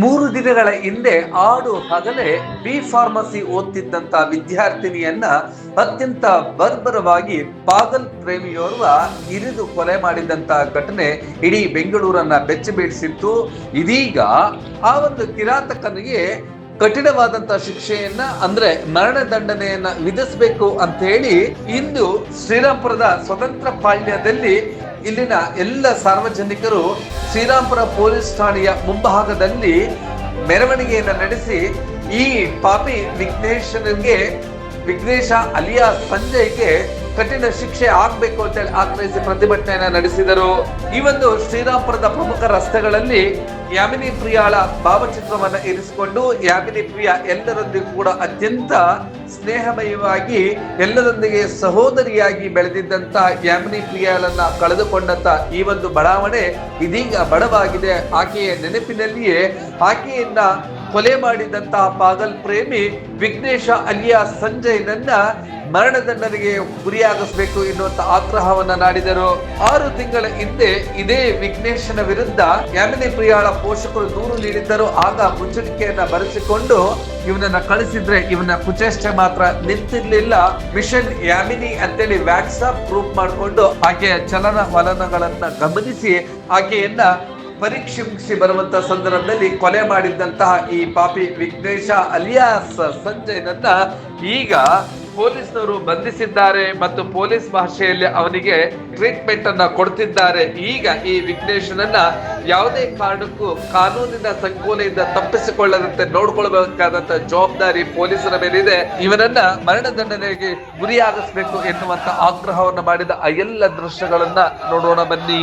ಮೂರು ದಿನಗಳ ಹಿಂದೆ ಆಡು ಹಗಲೇ ಬಿ ಫಾರ್ಮಸಿ ಓದ್ತಿದ್ದಂತ ವಿದ್ಯಾರ್ಥಿನಿಯನ್ನ ಅತ್ಯಂತ ಬರ್ಬರವಾಗಿ ಪಾಗಲ್ ಪ್ರೇಮಿಯೋರ್ವ ಇರಿದು ಕೊಲೆ ಮಾಡಿದಂತ ಘಟನೆ ಇಡೀ ಬೆಂಗಳೂರನ್ನ ಬೆಚ್ಚಿ ಬೀಳಿಸಿತ್ತು ಇದೀಗ ಆ ಒಂದು ಕಿರಾತಕನಿಗೆ ಕಠಿಣವಾದಂತ ಶಿಕ್ಷೆಯನ್ನ, ಅಂದ್ರೆ ಮರಣ ದಂಡನೆಯನ್ನ ವಿಧಿಸಬೇಕು ಅಂತ ಹೇಳಿ ಇಂದು ಶ್ರೀರಾಂಪುರದ ಸ್ವತಂತ್ರ ಪಾಳ್ಯದಲ್ಲಿ ಇಲ್ಲಿನ ಎಲ್ಲ ಸಾರ್ವಜನಿಕರು ಶ್ರೀರಾಂಪುರ ಪೊಲೀಸ್ ಠಾಣೆಯ ಮುಂಭಾಗದಲ್ಲಿ ಮೆರವಣಿಗೆಯನ್ನ ನಡೆಸಿ, ಈ ಪಾಪಿ ವಿಘ್ನೇಶ್ವರನಿಗೆ ವಿಘ್ನೇಶ ಅಲಿಯಾ ಸಂಜಯ್ಗೆ ಕಠಿಣ ಶಿಕ್ಷೆ ಆಗ್ಬೇಕು ಅಂತ ಹೇಳಿ ಆಗ್ರಹಿಸಿ ಪ್ರತಿಭಟನೆಯನ್ನ ನಡೆಸಿದರು. ಈ ಒಂದು ಶ್ರೀರಾಂಪುರದ ಪ್ರಮುಖ ರಸ್ತೆಗಳಲ್ಲಿ ಯಾಮಿನಿ ಪ್ರಿಯಾಳ ಭಾವಚಿತ್ರವನ್ನ ಇರಿಸಿಕೊಂಡು ಯಾಮಿನಿ ಪ್ರಿಯ ಎಲ್ಲರೊಂದಿಗೂ ಕೂಡ ಅತ್ಯಂತ ಸ್ನೇಹಮಯವಾಗಿ, ಎಲ್ಲರೊಂದಿಗೆ ಸಹೋದರಿಯಾಗಿ ಬೆಳೆದಿದ್ದಂತ ಯಾಮಿನಿ ಪ್ರಿಯಾಳನ್ನ ಕಳೆದುಕೊಂಡಂತ ಈ ಒಂದು ಬಡಾವಣೆ ಇದೀಗ ಬಡವಾಗಿದೆ. ಆಕೆಯ ನೆನಪಿನಲ್ಲಿಯೇ ಆಕೆಯನ್ನ ಕೊಲೆ ಮಾಡಿದಂತಹ ಪಾಗಲ್ ಪ್ರೇಮಿ ವಿಘ್ನೇಶ ಅಲಿಯಾ ಸಂಜಯ್ನನ್ನ ಮರಣದಂಡನೆಗೆ ಗುರಿಯಾಗಿಸಬೇಕು ಎನ್ನುವಂತ ಆಗ್ರಹವನ್ನ ನಾಡಿದರು. ಆರು ತಿಂಗಳ ಹಿಂದೆ ಇದೇ ವಿಘ್ನೇಶನ ವಿರುದ್ಧ ಯಾಮಿನಿ ಪ್ರಿಯಾಳ ಪೋಷಕರು ದೂರು ನೀಡಿದ್ದರು. ಆಗ ಮುಚ್ಚಳಿಕೆಯನ್ನ ಬರೆಸಿಕೊಂಡು ಇವನನ್ನ ಕಳಿಸಿದ್ರೆ ಇವನ ಕುಚೇಷ್ಟೆ ಮಾತ್ರ ನಿಂತಿರ್ಲಿಲ್ಲ. ಮಿಷನ್ ಯಾಮಿನಿ ಅಂತೇಳಿ ವ್ಯಾಟ್ಸಪ್ ಗ್ರೂಪ್ ಮಾಡಿಕೊಂಡು ಆಕೆಯ ಚಲನ ವಲನಗಳನ್ನ ಗಮನಿಸಿ ಆಕೆಯನ್ನ ಪರೀಕ್ಷಿಸಿ ಬರುವಂತ ಸಂದರ್ಭದಲ್ಲಿ ಕೊಲೆ ಮಾಡಿದ್ದಂತಹ ಈ ಪಾಪಿ ವಿಘ್ನೇಶ ಅಲಿಯಾಸ್ ಸಂಜಯ್ನನ್ನ ಈಗ ಪೊಲೀಸ್ನವರು ಬಂಧಿಸಿದ್ದಾರೆ ಮತ್ತು ಪೊಲೀಸ್ ಭಾಷೆಯಲ್ಲಿ ಅವನಿಗೆ ಟ್ರೀಟ್ಮೆಂಟ್ ಅನ್ನ ಕೊಡ್ತಿದ್ದಾರೆ. ಈಗ ಈ ವಿಘ್ನೇಶನನ್ನ ಯಾವುದೇ ಕಾರಣಕ್ಕೂ ಕಾನೂನಿನ ಸಂಕೋಲೆಯಿಂದ ತಪ್ಪಿಸಿಕೊಳ್ಳದಂತೆ ನೋಡ್ಕೊಳ್ಬೇಕಾದಂತ ಜವಾಬ್ದಾರಿ ಪೊಲೀಸರ ಮೇಲಿದೆ. ಇವನನ್ನ ಮರಣದಂಡನೆಗೆ ಗುರಿಯಾಗಿಸ್ಬೇಕು ಎನ್ನುವಂತ ಆಗ್ರಹವನ್ನು ಮಾಡಿದ ಆ ಎಲ್ಲ ದೃಶ್ಯಗಳನ್ನ ನೋಡೋಣ ಬನ್ನಿ.